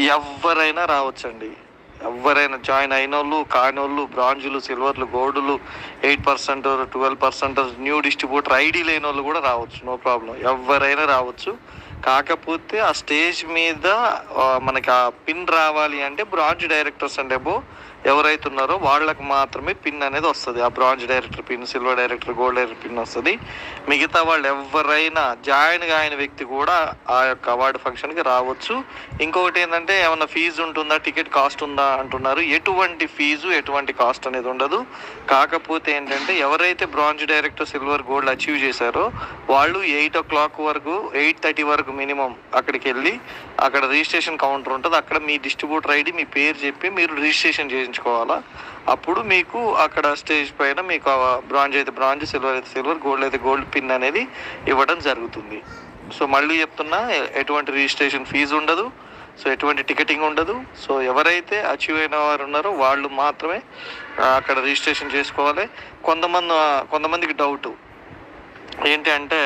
ఎవరైనా రావచ్చండి. ఎవరైనా జాయిన్ అయిన వాళ్ళు కాని వాళ్ళు బ్రాంజులు సిల్వర్లు గోల్డ్లు eight percent twelve percent new distributor ID లేని వాళ్ళు కూడా రావచ్చు. No problem. ఎవరైనా రావచ్చు. కాకపోతే ఆ స్టేజ్ మీద మనకి ఆ పిన్ రావాలి అంటే బ్రాంజ్ డైరెక్టర్స్ అంటే ఎవరైతే ఉన్నారో వాళ్ళకి మాత్రమే పిన్ అనేది వస్తుంది. ఆ bronze director pin silver director gold director pin వస్తుంది. మిగతా వాళ్ళు ఎవరైనా జాయిన్ కాని వ్యక్తి కూడా ఆ యొక్క అవార్డు ఫంక్షన్కి రావచ్చు. ఇంకొకటి ఏంటంటే ఏమన్నా ఫీజు ఉంటుందా? టికెట్ కాస్ట్ ఉందా అంటున్నారు. ఎటువంటి ఫీజు ఎటువంటి కాస్ట్ అనేది ఉండదు. కాకపోతే ఏంటంటే ఎవరైతే bronze director silver gold achieve చేశారో వాళ్ళు ఎయిట్ ఓ క్లాక్ వరకు ఎయిట్ థర్టీ వరకు మినిమం అక్కడికి వెళ్ళి అక్కడ రిజిస్ట్రేషన్ కౌంటర్ ఉంటుంది. అక్కడ మీ డిస్ట్రిబ్యూటర్ ఐడి మీ పేరు చెప్పి మీరు రిజిస్ట్రేషన్ చేయించుకోవాలా? అప్పుడు మీకు అక్కడ స్టేజ్ పైన మీకు బ్రాంజ్ అయితే బ్రాంజ్ సిల్వర్ అయితే సిల్వర్ గోల్డ్ అయితే గోల్డ్ పిన్ అనేది ఇవ్వడం జరుగుతుంది. సో మళ్ళీ చెప్తున్నా ఎటువంటి రిజిస్ట్రేషన్ ఫీజు ఉండదు. సో ఎటువంటి టికెటింగ్ ఉండదు. సో ఎవరైతే అచీవ్ అయిన వారు ఉన్నారో వాళ్ళు మాత్రమే అక్కడ రిజిస్ట్రేషన్ చేసుకోవాలి. కొంతమంది కొంతమందికి డౌట్ ఏంటి అంటే